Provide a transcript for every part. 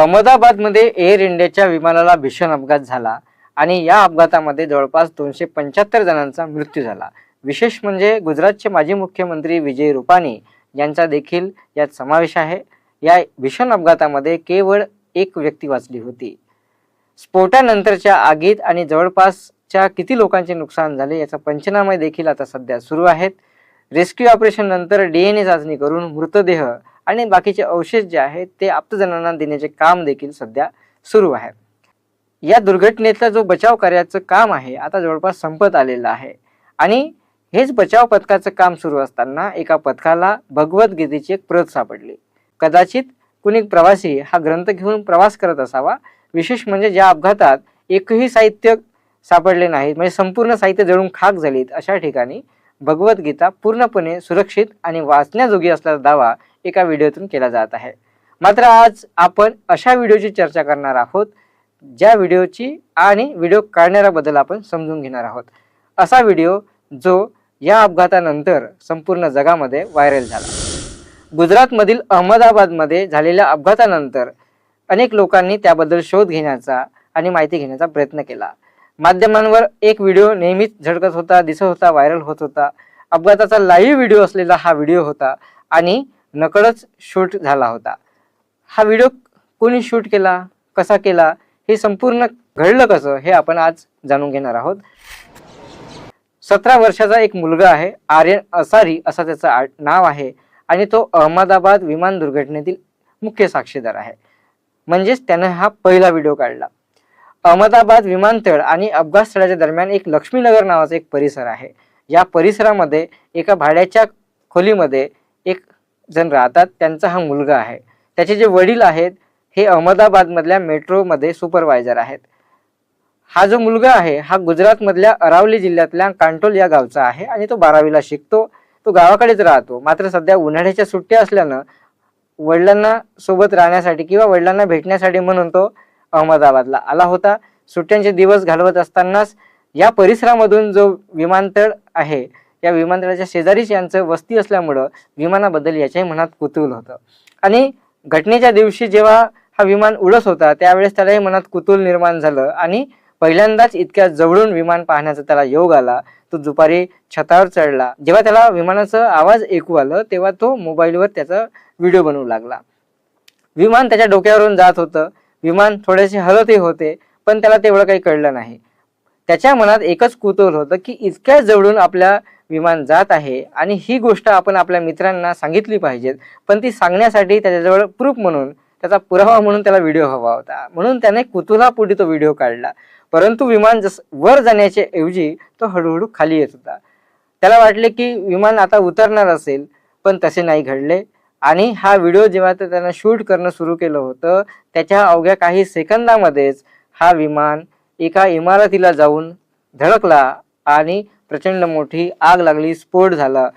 अहमदाबादमध्ये एअर इंडियाच्या विमानाला भीषण अपघात झाला आणि या अपघातामध्ये जवळपास दोनशे पंच्याहत्तर जणांचा मृत्यू झाला. विशेष म्हणजे गुजरातचे माजी मुख्यमंत्री विजय रुपानी यांचा देखील यात समावेश आहे. या भीषण अपघातामध्ये केवळ एक व्यक्ती वाचली होती. स्फोटानंतरच्या आगीत आणि जवळपासच्या किती लोकांचे नुकसान झाले याचा पंचनामे देखील आता सध्या सुरू आहेत. रेस्क्यू ऑपरेशन नंतर डीएनए चाचणी करून मृतदेह आणि बाकीचे अवशेष जे आहेत ते आप्तजनांना देण्याचे काम देखील सध्या सुरू आहे. या दुर्घटनेतला जो बचाव कार्याचं काम आहे आता जवळपास संपत आलेलं आहे. आणि हेच बचाव पथकाचं काम सुरू असताना एका पथकाला भगवद्गीतेची एक प्रत सापडली. कदाचित कुणी प्रवासी हा ग्रंथ घेऊन प्रवास करत असावा. विशेष म्हणजे ज्या अपघातात एकही साहित्य सापडले नाहीत म्हणजे संपूर्ण साहित्य जळून खाक झालीत अशा ठिकाणी भगवद्गीता पूर्णपणे सुरक्षित आणि वाचण्याजोगी असल्याचा दावा एका व्हिडिओतून केला जात आहे. मात्र आज आपण अशा व्हिडिओची चर्चा करणार आहोत ज्या व्हिडिओची आणि व्हिडिओ काढणाऱ्याबद्दल आपण समजून घेणार आहोत. असा व्हिडिओ जो या अपघातानंतर संपूर्ण जगामध्ये व्हायरल झाला. गुजरातमधील अहमदाबादमध्ये झालेल्या अपघातानंतर अनेक लोकांनी त्याबद्दल शोध घेण्याचा आणि माहिती घेण्याचा प्रयत्न केला. माध्यमांवर एक व्हिडिओ नेहमीच झळकत होता दिसत होता व्हायरल होत होता. अपघाताचा लाईव्ह व्हिडिओ असलेला हा व्हिडिओ होता आणि नकळच शूट झाला होता. हा व्हिडिओ कोणी शूट केला? कसा केला? हे संपूर्ण घडलं कसं? हे आपण आज जाणून घेणार आहोत. सतरा वर्षाचा एक मुलगा आहे आर्यन असारी असं त्याचं आ- नाव आहे आणि तो अहमदाबाद विमान दुर्घटनेतील मुख्य साक्षीदार आहे. म्हणजेच त्यानं हा पहिला व्हिडिओ काढला. अहमदाबाद विमानतळ आणि अपघात स्थळाच्या दरम्यान एक लक्ष्मीनगर नावाचा एक परिसर आहे. या परिसरामध्ये एका भाड्याच्या खोलीमध्ये एक जण राहतात. त्यांचा हा मुलगा आहे. त्याचे जे वडील आहेत हे अहमदाबादमधल्या मेट्रोमध्ये सुपरवायझर आहेत. हा जो मुलगा आहे हा गुजरातमधल्या अरावली जिल्ह्यातल्या कांटोल या गावचा आहे आणि तो बारावीला शिकतो. तो गावाकडेच राहतो. मात्र सध्या उन्हाळ्याच्या सुट्ट्या असल्यानं वडिलांना सोबत राहण्यासाठी किंवा वडिलांना भेटण्यासाठी म्हणून तो अहमदाबादला आला होता. सुट्ट्यांचे दिवस घालवत असतानाच या परिसरामधून जो विमानतळ आहे या विमानतळाच्या शेजारीच यांचं वस्ती असल्यामुळं विमानाबद्दल याच्याही मनात कुतूहल होतं. आणि घटनेच्या दिवशी जेव्हा हा विमान उडत होता त्यावेळेस त्यालाही मनात कुतूहल निर्माण झालं आणि पहिल्यांदाच इतक्या जवळून विमान पाहण्याचा त्याला योग आला. तो दुपारी छतावर चढला. जेव्हा त्याला विमानाचा आवाज ऐकू आलं तेव्हा तो मोबाईलवर त्याचा व्हिडिओ बनवू लागला. विमान त्याच्या डोक्यावरून जात होतं. विमान थोडेसे हलतही होते पण त्याला तेवढं काही कळलं नाही. त्याच्या मनात एकच कुतूहल होतं की इतक्या जवळून आपल्या विमान जात आहे आणि ही गोष्ट आपण आपल्या मित्रांना सांगितली पाहिजेत पण ती सांगण्यासाठी त्याच्याजवळ प्रूफ म्हणून त्याचा पुरावा म्हणून त्याला व्हिडिओ हवा होता. म्हणून त्याने कुतूहलापोटी तो व्हिडिओ काढला. परंतु विमान जस वर जाण्याच्या ऐवजी तो हळूहळू खाली येत होता. त्याला वाटले की विमान आता उतरणार असेल पण तसे नाही घडले. आणि हा व्हिडिओ जेव्हा ते त्यानं शूट करणं सुरू केलं होतं त्याच्या अवघ्या काही सेकंदामध्येच हा विमान एका इमारतीला जाऊन धडकला आणि प्रचंड मोठी आग लागली स्फोट झाला.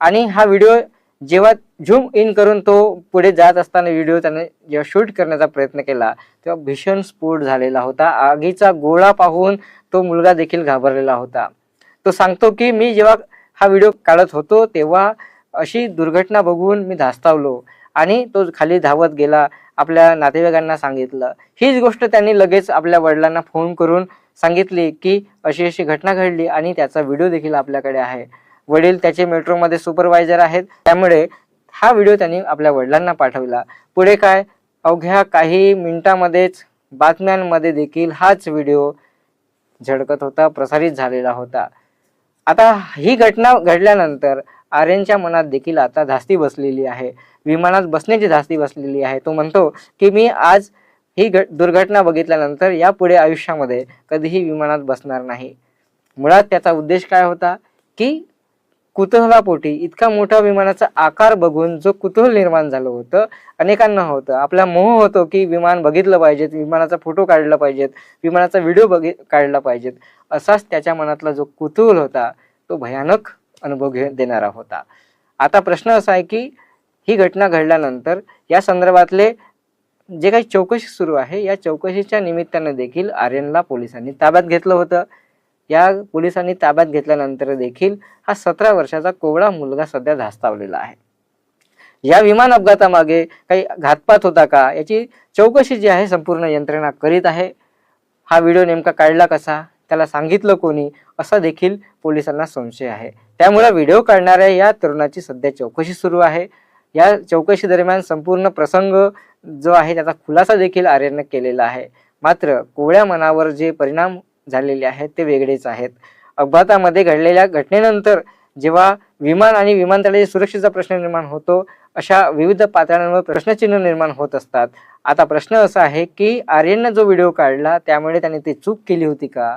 आणि हा व्हिडिओ जेव्हा झूम इन करून तो पुढे जात असताना व्हिडिओ त्याने जेव्हा शूट करण्याचा प्रयत्न केला तेव्हा भीषण स्फोट झालेला होता. आगीचा गोळा पाहून तो मुलगा देखील घाबरलेला होता. तो सांगतो की मी जेव्हा हा व्हिडिओ काढत होतो तेव्हा अशी दुर्घटना बघून मी धास्तावलो. आणि तो खाली धावत गेला आपल्या नातेवाईकांना सांगितलं. हीच गोष्ट त्यांनी लगेच आपल्या वडिलांना फोन करून सांगितली की अशी अशी घटना घडली आणि त्याचा व्हिडिओ देखील आपल्याकडे आहे. वडील त्याचे मेट्रोमध्ये सुपरवायझर आहेत त्यामुळे हा व्हिडिओ त्यांनी आपल्या वडिलांना पाठवला. पुढे काय? अवघ्या काही मिनिटांमध्येच बातम्यांमध्ये देखील हाच व्हिडिओ झळकत होता प्रसारित झालेला होता. आता ही घटना घडल्यानंतर आर्यनच्या मनात देखील आता धास्ती बसलेली आहे. विमानात बसण्याची धास्ती बसलेली आहे. तो म्हणतो की मी आज ही घ दुर्घटना बघितल्यानंतर यापुढे आयुष्यामध्ये कधीही विमानात बसणार नाही. मुळात त्याचा उद्देश काय होता? की कुतूहलापोटी इतका मोठा विमानाचा आकार बघून जो कुतूहल निर्माण झालं होतं अनेकांना होतं. आपला मोह होतो की विमान बघितलं पाहिजेत विमानाचा फोटो काढला पाहिजेत विमानाचा व्हिडिओ बघि काढला पाहिजेत. असाच त्याच्या मनातला जो कुतूहल होता तो भयानक अनुभव घे देणारा होता. आता प्रश्न असा आहे की ही घटना घडल्यानंतर या संदर्भातले जे काही चौकशी सुरू आहे या चौकशीच्या निमित्तानं देखील आर्यनला पोलिसांनी ताब्यात घेतलं होतं. या पोलिसांनी ताब्यात घेतल्यानंतर देखील हा सतरा वर्षाचा कोवळा मुलगा सध्या धास्तावलेला आहे. या विमान अपघातामागे काही घातपात होता का याची चौकशी जी आहे संपूर्ण यंत्रणा करीत आहे. हा व्हिडिओ नेमका काढला कसा त्याला सांगितलं कोणी असा देखील पोलिसांना संशय आहे. त्यामुळे व्हिडिओ काढणाऱ्या या तरुणाची सध्या चौकशी सुरू आहे. या चौकशी दरम्यान संपूर्ण प्रसंग जो आहे त्याचा खुलासा देखील आर्यनं केलेला आहे. मात्र कोवळ्या मनावर जे परिणाम झालेले आहेत ते वेगळेच आहेत. अपघातामध्ये घडलेल्या घटनेनंतर जेव्हा विमान आणि विमानतळाच्या सुरक्षेचा प्रश्न निर्माण होतो अशा विविध पातळ्यांवर प्रश्नचिन्ह निर्माण होत असतात. आता प्रश्न असा आहे की आर्यननं जो व्हिडिओ काढला त्यामुळे त्याने ती चूक केली होती का?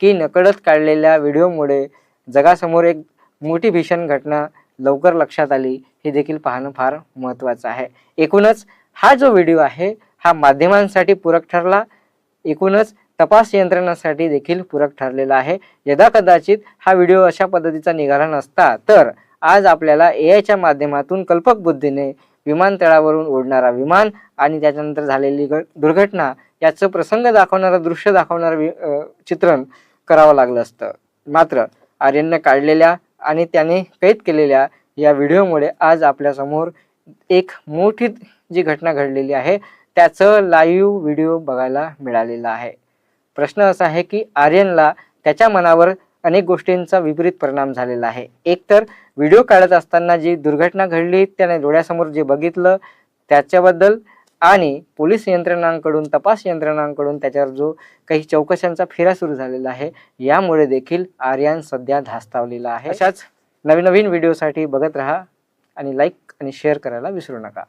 की नकळत काढलेल्या व्हिडिओमुळे जगासमोर एक मोठी भीषण घटना लवकर लक्षात आली हे देखील पाहणं फार महत्त्वाचं आहे. एकूणच हा जो व्हिडिओ आहे हा माध्यमांसाठी पूरक ठरला. एकूणच तपास यंत्रणांसाठी देखील पूरक ठरलेला आहे. यदा कदाचित हा व्हिडिओ अशा पद्धतीचा निघाला नसता तर आज आपल्याला ए आयच्या माध्यमातून कल्पक बुद्धीने विमानतळावरून उडणारा विमान आणि त्याच्यानंतर झालेली दुर्घटना याचं प्रसंग दाखवणारं दृश्य दाखवणारं वि- चित्रण करावं लागलं असतं. मात्र आर्यननं काढलेल्या आणि त्याने कैद केलेल्या या व्हिडिओमुळे आज आपल्यासमोर एक मोठी जी घटना घडलेली आहे त्याचं लाईव्ह व्हिडिओ बघायला मिळालेला आहे. प्रश्न असा आहे की आर्यनला त्याच्या मनावर अनेक गोष्टींचा विपरीत परिणाम झालेला आहे. एकतर व्हिडिओ काढत असताना जी दुर्घटना घडली त्याने डोळ्यासमोर जे बघितलं त्याच्याबद्दल आणि पोलीस यंत्रणांकडून तपास यंत्रणांकडून त्याच्यावर जो काही चौकशांचा फेरा सुरू झालेला आहे यामुळे देखील आर्यन सध्या धास्तावलेला आहे. अशाच नवीन नवीन व्हिडिओसाठी बघत राहा आणि लाईक आणि शेअर करायला विसरू नका.